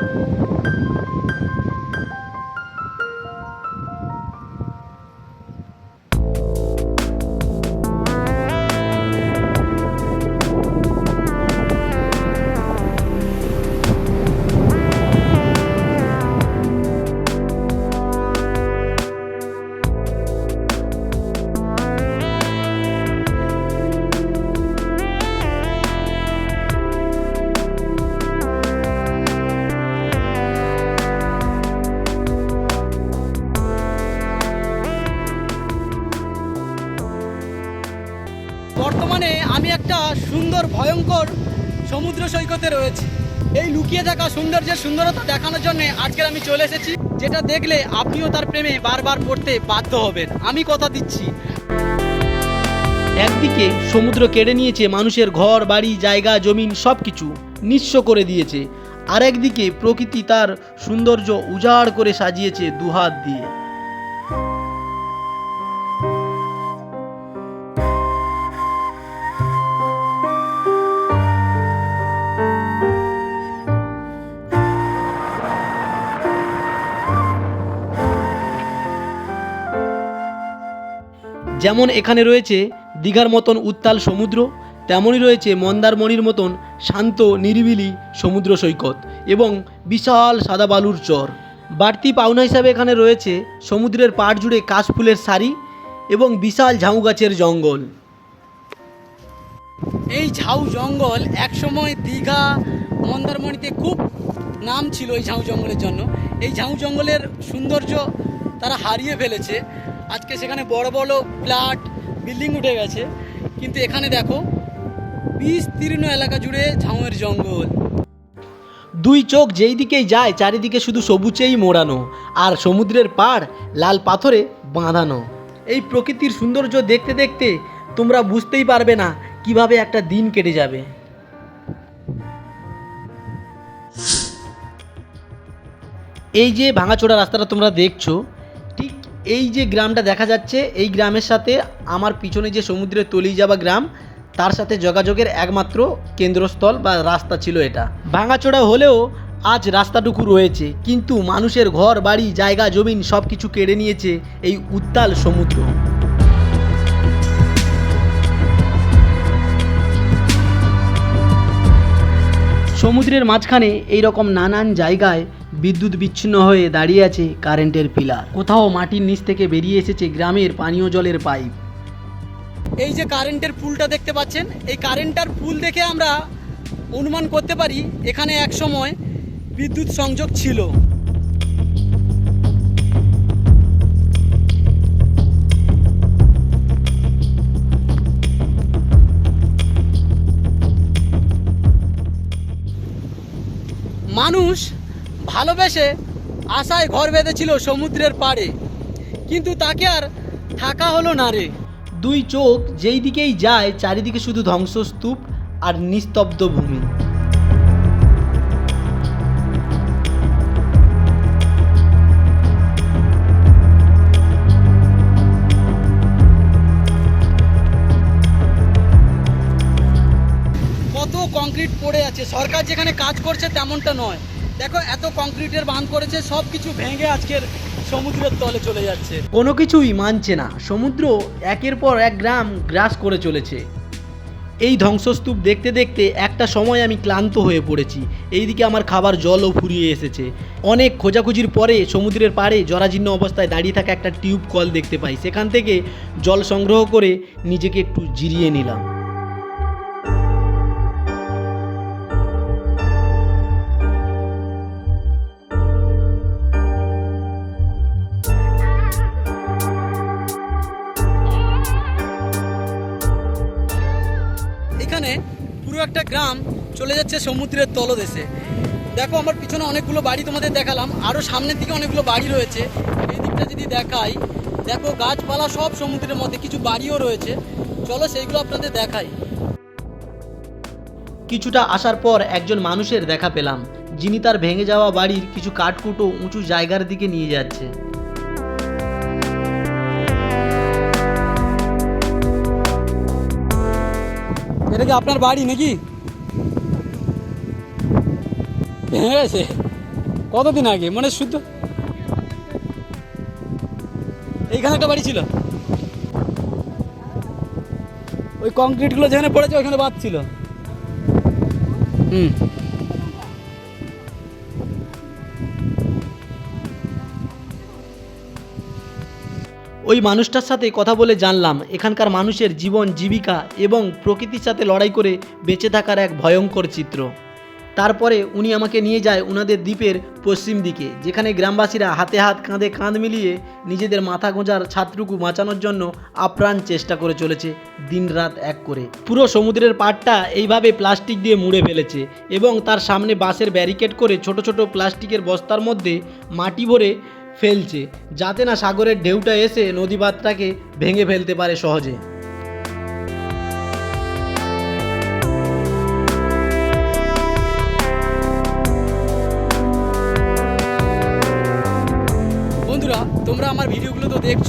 Thank you. বর্তমানে আমি একটা সুন্দর, ভয়ঙ্কর সমুদ্র সৈকতে রয়েছি। এই লুকিয়ে থাকা সৌন্দর্যের সুন্দরতা দেখানোর জন্য আজকের আমি চলে এসেছি, যেটা দেখলে আপনিও তার প্রেমে বারবার পড়তে বাধ্য হবেন। আমি কথা দিচ্ছি। একদিকে সমুদ্র কেড়ে নিয়েছে মানুষের ঘর, বাড়ি, জায়গা, জমিন সব কিছু নিঃস্ব করে দিয়েছে। আর একদিকে প্রকৃতি তার সৌন্দর্য উজাড় করে সাজিয়েছে দুহাত দিয়ে। যেমন এখানে রয়েছে দীঘার মতন উত্তাল সমুদ্র, তেমনই রয়েছে মন্দারমণির মতন শান্ত, নিরিবিলি সমুদ্র সৈকত এবং বিশাল সাদা বালুর চর। বাড়তি পাওনা হিসাবে এখানে রয়েছে সমুদ্রের পাড় জুড়ে কাশফুলের সারি এবং বিশাল ঝাউ গাছের জঙ্গল। এই ঝাউ জঙ্গল একসময় দীঘা, মন্দারমণিতে খুব নাম ছিল এই ঝাউ জঙ্গলের জন্য। এই ঝাউ জঙ্গলের সৌন্দর্য তারা হারিয়ে ফেলেছে। আজকে সেখানে বড় বড় ফ্ল্যাট, বিল্ডিং উঠে গেছে। কিন্তু এখানে দেখো বিস্তীর্ণ এলাকা জুড়ে ঝাউয়ের জঙ্গল। দুই চোখ যেই দিকেই যায়, চারিদিকে শুধু সবুজেই মোড়ানো, আর সমুদ্রের পাড় লাল পাথরে বাঁধানো। এই প্রকৃতির সৌন্দর্য দেখতে দেখতে তোমরা বুঝতেই পারবে না কীভাবে একটা দিন কেটে যাবে। এই যে ভাঙাচোরা রাস্তাটা তোমরা দেখছ এই যে গ্রামটা দেখা যাচ্ছে, এই গ্রামের সাথে আমার পিছনে যে সমুদ্রে তলিয়ে যাওয়া গ্রাম, তার সাথে যোগাযোগের একমাত্র কেন্দ্রস্থল বা রাস্তা ছিল এটা। ভাঙাচোরা হলেও আজ রাস্তাটুকু রয়েছে, কিন্তু মানুষের ঘর, বাড়ি, জায়গা, জমিন সব কিছু কেড়ে নিয়েছে এই উত্তাল সমুদ্র। সমুদ্রের মাঝখানে এই রকম নানান জায়গায় বিদ্যুৎ বিচ্ছিন্ন হয়ে দাঁড়িয়ে আছে কারেন্টের পিলার। কোথাও মাটির নিচ থেকে বেরিয়ে এসেছে গ্রামের পানীয় জলের পাইপ। এই যে কারেন্টের পুলটা দেখতে পাচ্ছেন, এই কারেন্টার পুল দেখে আমরা অনুমান করতে পারি এখানে এক সময় বিদ্যুৎ সংযোগ ছিল। মানুষ ভালোবেসে আশায় ঘর বেঁধেছিল সমুদ্রের পাড়ে। কিন্তু তাকে আর থাকা হলো না রে। দুই চোখ যেই দিকেই যায় চারিদিকে শুধু ধ্বংসস্তূপ আর নিস্তব্ধ ভূমি। কত কংক্রিট পড়ে আছে। সরকার যেখানে কাজ করছে তেমনটা নয়। দেখো, এত কংক্রিটের বাঁধ করেছে সব কিছু ভেঙে আজকের সমুদ্রের তলে চলে যাচ্ছে। কোনো কিছুই মানছে না। সমুদ্র একের পর এক গ্রাম গ্রাস করে চলেছে। এই ধ্বংসস্তূপ দেখতে দেখতে একটা সময় আমি ক্লান্ত হয়ে পড়েছি। এইদিকে আমার খাবার জলও ফুরিয়ে এসেছে। অনেক খোঁজাখুঁজির পরে সমুদ্রের পাড়ে জরাজীর্ণ অবস্থায় দাঁড়িয়ে থাকা একটা টিউব কল দেখতে পাই। সেখান থেকে জল সংগ্রহ করে নিজেকে একটু জিরিয়ে নিলাম। এখানে পুরো একটা গ্রাম চলে যাচ্ছে সমুদ্রের তলদেশে। দেখো, আমার পিছনে অনেকগুলো বাড়ি তোমাদের দেখালাম। আরও সামনের দিকে অনেকগুলো বাড়ি রয়েছে। এই দিকটা যদি দেখাই, দেখো, গাছপালা সব সমুদ্রের মধ্যে, কিছু বাড়িও রয়েছে। চলো, সেইগুলো আপনাদের দেখাই। কিছুটা আসার পর একজন মানুষের দেখা পেলাম। যিনি তার ভেঙে যাওয়া বাড়ির কিছু কাঠকুটো উঁচু জায়গার দিকে নিয়ে যাচ্ছে। এটা কি আপনার বাড়ি নাকি? ভেঙে গেছে। কতদিন আগে? মানে শুদ্ধ এইখানে একটা বাড়ি ছিল। ওই কংক্রিটগুলো যেখানে পড়েছে ওইখানে বাদ ছিল। হুম। ওই মানুষটার সাথে কথা বলে জানলাম, এখানকার মানুষের জীবন, জীবিকা এবং প্রকৃতির সাথে লড়াই করে বেঁচে থাকার এক ভয়ঙ্কর চিত্র। তারপরে উনি আমাকে নিয়ে যায় উনাদের দ্বীপের পশ্চিম দিকে, যেখানে গ্রামবাসীরা হাতে হাত কাঁধে কাঁধ মিলিয়ে নিজেদের মাথা গোঁজার ছাত্রুকু বাঁচানোর জন্য আপ্রাণ চেষ্টা করে চলেছে দিনরাত এক করে। পুরো সমুদ্রের পাড়টা এইভাবে প্লাস্টিক দিয়ে মুড়ে ফেলেছে এবং তার সামনে বাঁশের ব্যারিকেড করে ছোট ছোট প্লাস্টিকের বস্তার মধ্যে মাটি ভরে ফেলছে, যাতে না সাগরের ঢেউটা এসে নদী বাঁধটাকে ভেঙে ফেলতে পারে সহজে। বন্ধুরা, তোমরা আমার ভিডিওগুলো তো দেখছ,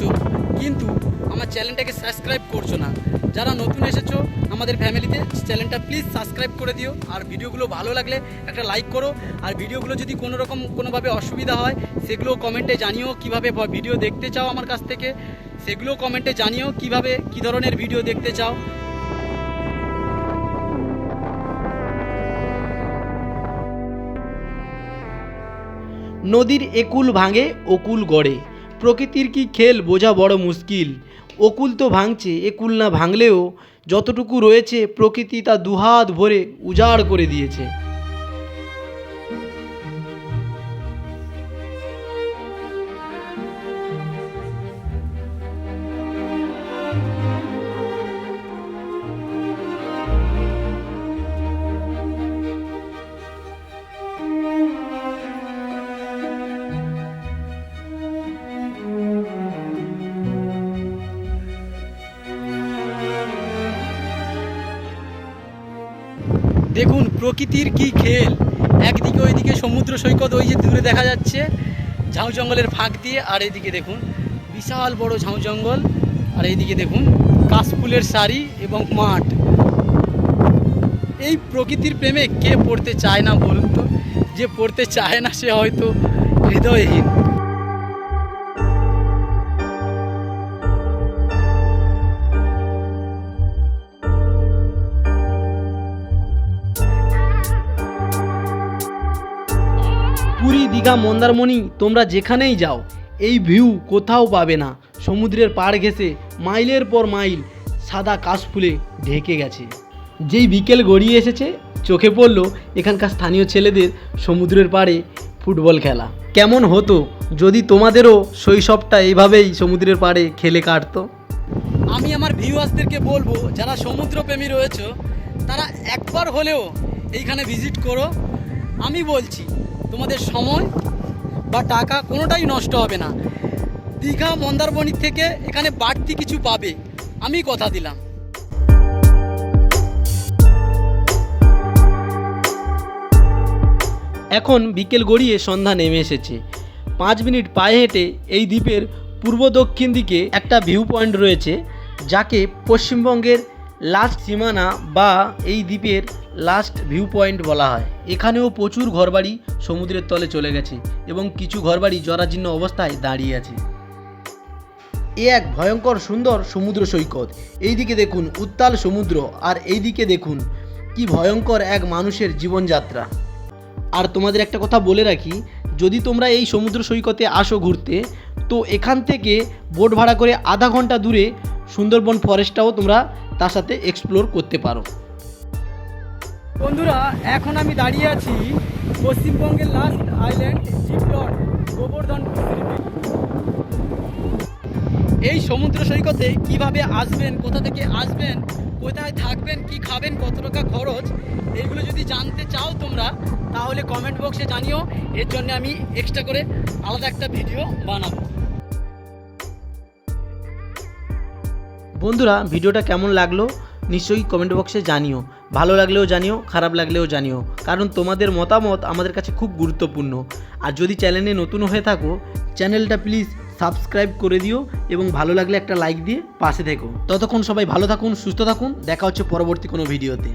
কিন্তু আমার চ্যানেলটাকে সাবস্ক্রাইব করছ ফ্যামিলিতে চ্যানেলটা প্লিজ সাবস্ক্রাইব করে দিও। আর ভিডিওগুলো ভালো লাগলে একটা লাইক করো। আর ভিডিওগুলো যদি কোনো রকম কোনোভাবে অসুবিধা হয়, সেগুলো কমেন্টে জানিও কীভাবে ভিডিও দেখতে চাও আমার কাছ থেকে। সেগুলো কমেন্টে জানিও কীভাবে, কি ধরনের ভিডিও দেখতে চাও। নদীর একুল ভাঙে, অকুল গড়ে। প্রকৃতির কি খেল বোঝা বড় মুশকিল। অকুল তো ভাঙছে, একুল না ভাঙলেও যতটুকু রয়েছে প্রকৃতি তা দুহাত ভরে উজাড় করে দিয়েছে। দেখুন প্রকৃতির কি খেল। একদিকে ওইদিকে সমুদ্র সৈকত, ওই যে দূরে দেখা যাচ্ছে, ঝাউ জঙ্গলের ফাঁক দিয়ে, আর এইদিকে দেখুন বিশাল বড় ঝাউ জঙ্গল, আর এইদিকে দেখুন কাশফুলের শাড়ি এবং মাঠ। এই প্রকৃতির প্রেমে কে পড়তে চায় না বলুন তো? যে পড়তে চায় না সে হয়তো হৃদয়হীন। দীঘা মন্দারমণি, তোমরা যেখানেই যাও, এই ভিউ কোথাও পাবে না। সমুদ্রের পাড় ঘেঁষে মাইলের পর মাইল সাদা কাশফুলে ঢেকে গেছে। যেই বিকেল গড়িয়ে এসেছে, চোখে পড়ল এখানকার স্থানীয় ছেলেদের সমুদ্রের পাড়ে ফুটবল খেলা। কেমন হতো যদি তোমাদেরও শৈশবটা এইভাবেই সমুদ্রের পাড়ে খেলে কাটতো? আমি আমার ভিউয়ার্সদেরকে বলব, যারা সমুদ্রপ্রেমী রয়েছে, তারা একবার হলেও এইখানে ভিজিট করো। আমি বলছি তোমাদের সময় বা টাকা কোনোটাই নষ্ট হবে না। দীঘা, মন্দারমণি থেকে এখানে বাড়তি কিছু পাবে। আমি কথা দিলাম। এখন বিকেল গড়িয়ে সন্ধ্যা নেমে এসেছে। পাঁচ মিনিট পায়ে হেঁটে এই দ্বীপের পূর্ব দক্ষিণ দিকে একটা ভিউ পয়েন্ট রয়েছে, যাকে পশ্চিমবঙ্গের লাস্ট সীমানা বা এই দ্বীপের লাস্ট ভিউ পয়েন্ট বলা হয়। এখানেও প্রচুর ঘরবাড়ি সমুদ্রের তলে চলে গেছে এবং কিছু ঘরবাড়ি জরাজীর্ণ অবস্থায় দাঁড়িয়ে আছে। এ এক ভয়ঙ্কর সুন্দর সমুদ্র সৈকত। এইদিকে দেখুন উত্তাল সমুদ্র আর এইদিকে দেখুন কি ভয়ঙ্কর এক মানুষের জীবনযাত্রা। আর তোমাদের একটা কথা বলে রাখি, যদি তোমরা এই সমুদ্র সৈকতে আসো ঘুরতে, তো এখান থেকে বোট ভাড়া করে আধা ঘণ্টা দূরে সুন্দরবন ফরেস্টটাও তোমরা তার সাথে এক্সপ্লোর করতে পারো। বন্ধুরা, এখন আমি দাঁড়িয়ে আছি পশ্চিমবঙ্গের লাস্ট আইল্যান্ড জিপলট গোবর্ধন এই সমুদ্র সৈকতে কীভাবে আসবেন, কোথা থেকে আসবেন, কোথায় থাকবেন, কি খাবেন, কত টাকা খরচ, এইগুলো যদি জানতে চাও তোমরা, তাহলে কমেন্ট বক্সে জানিও। এর জন্য আমি এক্সট্রা করে আলাদা একটা ভিডিও বানাবো। বন্ধুরা ভিডিওটা কেমন লাগল? নিশ্চয়ই কমেন্ট বক্সে জানিও। ভালো লাগলেও জানিও, খারাপ লাগলেও জানিও। কারণ তোমাদের মতামত আমাদের কাছে খুব গুরুত্বপূর্ণ। আর যদি চ্যানেলে নতুন হয়ে থাকো চ্যানেলটা প্লিজ সাবস্ক্রাইব করে দিও এবং ভালো লাগলে একটা লাইক দিয়ে পাশে থেকো। ততক্ষণ সবাই ভালো থাকুন, সুস্থ থাকুন। দেখা হচ্ছে পরবর্তী কোনো ভিডিওতে